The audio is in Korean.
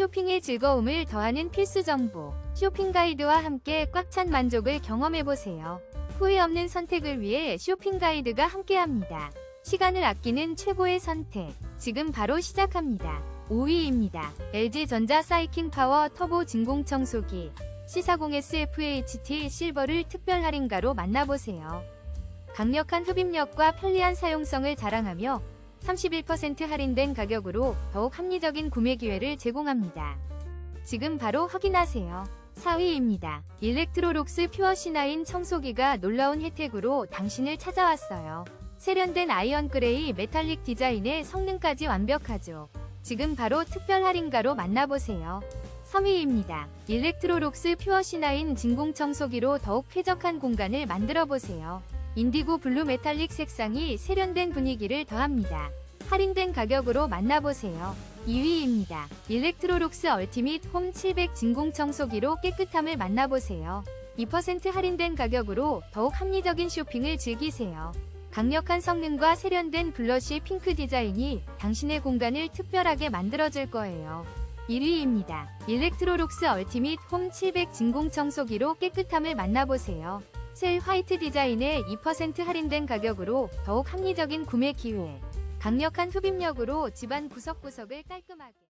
쇼핑의 즐거움을 더하는 필수 정보. 쇼핑 가이드와 함께 꽉 찬 만족을 경험해보세요. 후회 없는 선택을 위해 쇼핑 가이드가 함께합니다. 시간을 아끼는 최고의 선택. 지금 바로 시작합니다. 5위입니다. LG전자 사이킹 파워 터보 진공 청소기. C40S FHT 실버를 특별 할인가로 만나보세요. 강력한 흡입력과 편리한 사용성을 자랑하며 31% 할인된 가격으로 더욱 합리적인 구매 기회를 제공합니다. 지금 바로 확인하세요. 4위입니다. 일렉트로록스 퓨어 C9 청소기가 놀라운 혜택으로 당신을 찾아왔어요. 세련된 아이언 그레이 메탈릭 디자인의 성능까지 완벽하죠. 지금 바로 특별 할인가로 만나보세요. 3위입니다. 일렉트로록스 퓨어 C9 진공 청소기로 더욱 쾌적한 공간을 만들어 보세요. 인디고 블루 메탈릭 색상이 세련된 분위기를 더합니다. 할인된 가격으로 만나보세요. 2위입니다. 일렉트로록스 얼티밋 홈 700 진공 청소기로 깨끗함을 만나보세요. 2% 할인된 가격으로 더욱 합리적인 쇼핑을 즐기세요. 강력한 성능과 세련된 블러쉬 핑크 디자인이 당신의 공간을 특별하게 만들어줄 거예요. 1위입니다. 일렉트로록스 얼티밋 홈 700 진공 청소기로 깨끗함을 만나보세요. 셀 화이트 디자인의 2% 할인된 가격으로 더욱 합리적인 구매 기회. 강력한 흡입력으로 집안 구석구석을 깔끔하게.